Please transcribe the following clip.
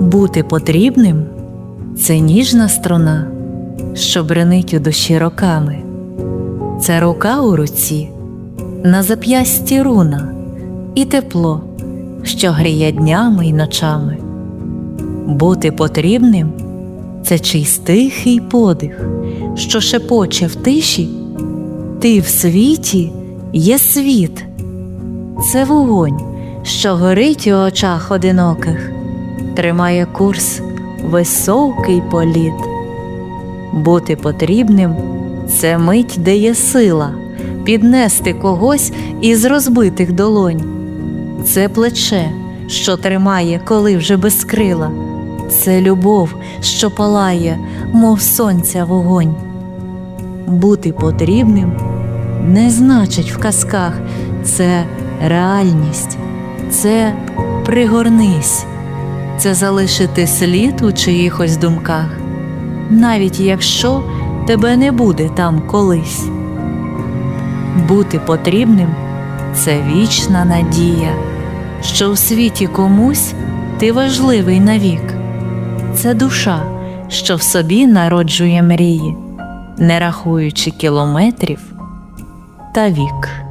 Бути потрібним це ніжна струна, що бренить у душі роками. Це рука у руці, на зап'ясті руна, і тепло, що гріє днями й ночами. Бути потрібним це чийсь тихий подих, що шепоче в тиші. Ти в світі є світ, це вогонь, що горить у очах одиноких, тримає курс високий політ. Бути потрібним це мить, де є сила, піднести когось із розбитих долонь. Це плече, що тримає, коли вже без крила. Це любов, що палає, мов сонця вогонь. Бути потрібним не значить в казках, це реальність, це пригорнись, це залишити слід у чиїхось думках, навіть якщо тебе не буде там колись. Бути потрібним це вічна надія, що у світі комусь ти важливий навік. Це душа, що в собі народжує мрії, не рахуючи кілометрів та вік.